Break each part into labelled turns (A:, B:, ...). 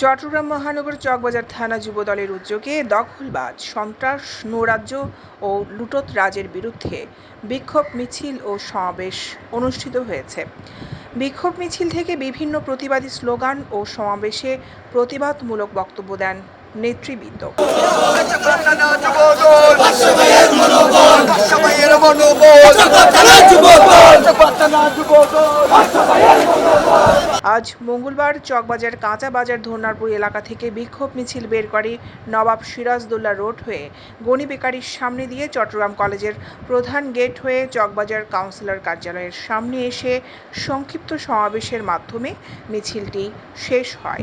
A: চট্টগ্রাম মহানগর চকবাজার থানা যুবদলের উদ্যোগে দখলবাজ, সন্ত্রাস, নৈরাজ্য ও লুটত রাজের বিরুদ্ধে বিক্ষোভ মিছিল ও সমাবেশ অনুষ্ঠিত হয়েছে। বিক্ষোভ মিছিল থেকে বিভিন্ন প্রতিবাদী স্লোগান ও সমাবেশে প্রতিবাদমূলক বক্তব্য দেন নেতৃবৃন্দ। আজ মঙ্গলবার চকবাজার কাঁচা বাজার ধর্নারপুর এলাকা থেকে বিক্ষোভ মিছিল বের করে নবাব সিরাজদৌল্লা রোড হয়ে গণি বেকারির সামনে দিয়ে চট্টগ্রাম কলেজের প্রধান গেট হয়ে চকবাজার কাউন্সিলর কার্যালয়ের সামনে এসে সংক্ষিপ্ত সমাবেশের মাধ্যমে মিছিলটি শেষ হয়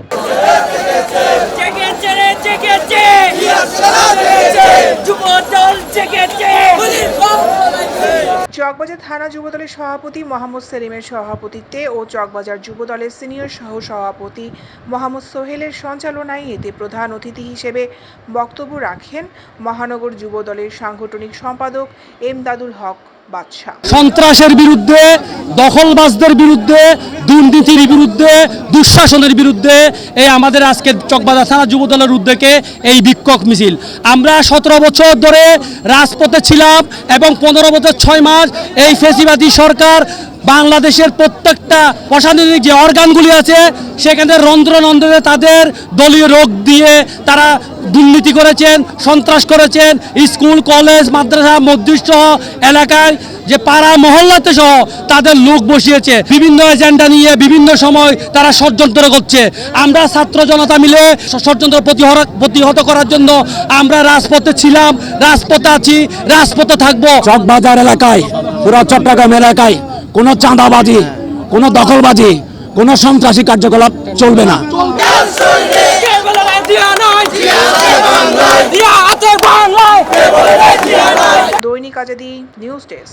A: চকবাজার থানা যুবদলের সভাপতি মোহাম্মদ সেলিমের সভাপতিত্বে ও চকবাজার যুবদলের সিনিয়র সহ সভাপতি মোহাম্মদ সোহেলের সঞ্চালনায় এতে প্রধান অতিথি হিসেবে বক্তব্য রাখেন মহানগর যুবদলের সাংগঠনিক সম্পাদক এমদাদুল হক।
B: সন্ত্রাসের বিরুদ্ধে, দখলবাজদের বিরুদ্ধে, দুর্নীতির বিরুদ্ধে, দুঃশাসনের বিরুদ্ধে এই আমাদের আজকে চকবাজার থানা যুব দলের উদ্যোগে এই বিক্ষোভ মিছিল। আমরা সতেরো বছর ধরে রাজপথে ছিলাম এবং পনেরো বছর ছয় মাস এই ফেসিবাদী সরকার বাংলাদেশের প্রত্যেকটা প্রশাসনিক যে অর্গানগুলি আছে, সেখানে রন্ধ্র নন্দ্রে তাদের দলীয় রোগ দিয়ে তারা দুর্নীতি করেছেন, সন্ত্রাস করেছেন, স্কুল, কলেজ, মাদ্রাসা মসজিদ সহ এলাকায় যে পাড়া, মহল্লাতে সহ তাদের লোক বসিয়েছে। বিভিন্ন এজেন্ডা নিয়ে বিভিন্ন সময় তারা ষড়যন্ত্র করছে। আমরা ছাত্র জনতা মিলে ষড়যন্ত্র প্রতিহত করার জন্য আমরা রাজপথে ছিলাম, রাজপথে আছি, রাজপথে থাকব।
C: চকবাজার এলাকায়, পুরো চট্টগ্রাম এলাকায় কোনো চাঁদাবাজি কোনো দখলবাজি কোনো সন্ত্রাসী কার্যকলাপ চলবে না।
A: দৈনিক আজাদি নিউজ ডেস্ক।